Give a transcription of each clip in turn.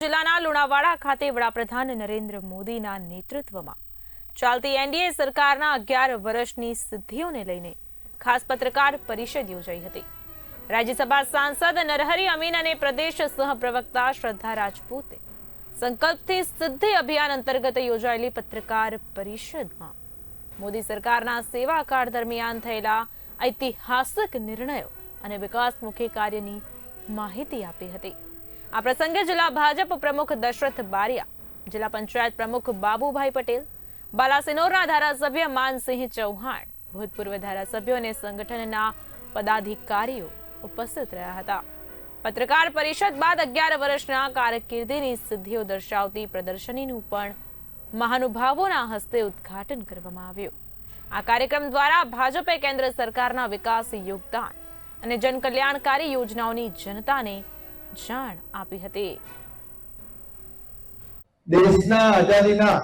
જિલ્લાના લુણાવાડા ખાતે વડાપ્રધાન નરેન્દ્ર મોદીના નેતૃત્વમાં ચાલતી એનડીએ સરકારના અગિયાર વર્ષની સિદ્ધિઓને લઈને ખાસ પત્રકાર પરિષદ યોજાઈ હતી. રાજ્યસભા સાંસદ નરહરી અમીન અને પ્રદેશ સહપ્રવક્તા શ્રદ્ધા રાજપૂતે સંકલ્પથી સિદ્ધિ અભિયાન અંતર્ગત યોજાયેલી પત્રકાર પરિષદમાં મોદી સરકારના સેવાકાળ દરમિયાન થયેલા ઐતિહાસિક નિર્ણયો અને વિકાસમુખી કાર્યની માહિતી આપી હતી. આ પ્રસંગે જિલ્લા ભાજપ પ્રમુખ દશરથ બારિયા, જિલ્લા પંચાયત પ્રમુખ બાબુભાઈ પટેલ બાલાસિનોરના ધારાસભ્ય માનસિંહ ચૌહાણ, ભૂતપૂર્વ ધારાસભ્યો અને સંગઠનના પદાધિકારીઓ ઉપસ્થિત રહ્યા હતા. પત્રકાર પરિષદ બાદ અગિયાર વર્ષના કારકિર્દીની સિદ્ધિઓ દર્શાવતી પ્રદર્શનીનું પણ મહાનુભાવોના હસ્તે ઉદ્ઘાટન કરવામાં આવ્યું. આ કાર્યક્રમ દ્વારા ભાજપે કેન્દ્ર સરકારના વિકાસ યોગદાન અને જનકલ્યાણકારી યોજનાઓની જનતાને જાણ આપી હતી. દેશના આઝાદીના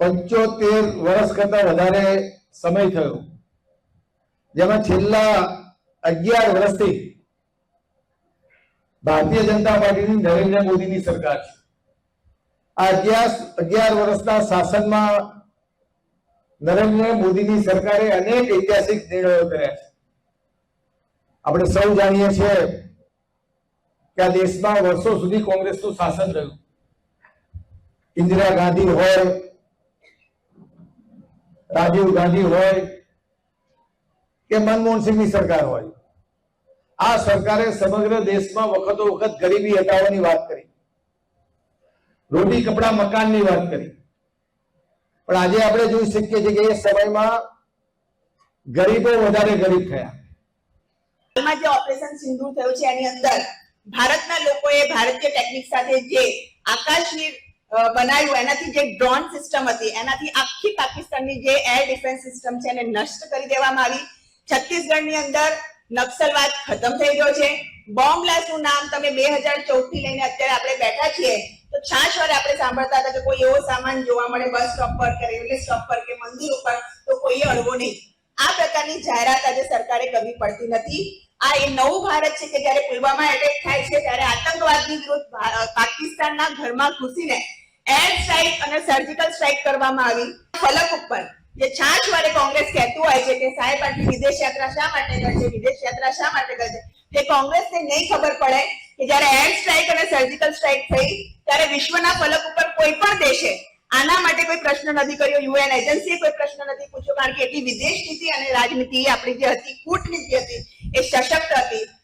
પંચોતેર વર્ષ કરતા વધારે સમય થયો. જેમાં છેલ્લા અગિયાર વર્ષથી ભારતીય જનતા પાર્ટીની નરેન્દ્ર મોદીની સરકાર છે. આ અગિયાર અગિયાર વર્ષના શાસનમાં નરેન્દ્ર મોદીની સરકારે અનેક ઐતિહાસિક નિર્ણયો કર્યા છે. આપણે સૌ જાણીએ છીએ કે આ દેશમાં વર્ષો સુધી કોંગ્રેસનું શાસન રહ્યું. ઇન્દિરા ગાંધી હોય, રાજીવ ગાંધી હોય કે મનમોહન સિંહની સરકાર હોય. આ સરકારે સમગ્ર દેશમાં વખતો વખત ગરીબી હટાવવાની વાત કરી. રોટી કપડા મકાનની વાત કરી. પણ આજે આપણે જોઈ શકીએ છીએ કે એ સમયમાં ગરીબો વધારે ગરીબ થયા. જે ઓપરેશન સિંધુ થયું છે, એની અંદર ભારતના લોકોએ ભારતીય ટેકનિક સાથે જે આકાશની બનાવ્યું, એનાથી જે ડ્રોન સિસ્ટમ હતી, એનાથી આખી પાકિસ્તાનની જે એર ડિફેન્સ સિસ્ટમ છે એને નષ્ટ કરી દેવામાં આવી. છત્તીસગઢની અંદર નક્સલવાદ ખતમ થઈ ગયો છે. બોમ્બ બ્લાસ્ટનું નામ તમે બે હજાર ચૌદથી લઈને અત્યારે આપણે બેઠા છીએ. તો છાશ વારે આપણે સાંભળતા હતા કે કોઈ એવો સામાન જોવા મળે, બસ સ્ટોપ પર કે રેલવે સ્ટોપ પર કે મંદિર ઉપર, તો કોઈએ અડવો નહીં. આ પ્રકારની જાહેરાત આજે સરકારે કરવી પડતી નથી. આ એ નવું ભારત છે કે જ્યારે પુલવામા એટેક થાય છે, ત્યારે આતંકવાદની વિરુદ્ધ પાકિસ્તાનના ઘરમાં ઘૂસીને એર સ્ટ્રાઇક અને સર્જિકલ સ્ટ્રાઇક કરવામાં આવી. ફલક ઉપર જે છાશ વારે કોંગ્રેસ કહેતું હોય છે કે સાહેબ, આટલી વિદેશ યાત્રા શા માટે કરશે વિદેશ યાત્રા શા માટે કરશે તે કોંગ્રેસને નહીં ખબર પડે કે જ્યારે એર સ્ટ્રાઇક અને સર્જિકલ સ્ટ્રાઇક થઈ, ત્યારે વિશ્વના ફલક ઉપર કોઈ પણ દેશે આના માટે કોઈ પ્રશ્ન નથી કર્યો. યુએન એજન્સીએ કોઈ પ્રશ્ન નથી પૂછ્યો, કારણ કે એટલી વિદેશ નીતિ અને રાજનીતિ આપણી જે હતી, કૂટનીતિ હતી એ સશક્ત હતી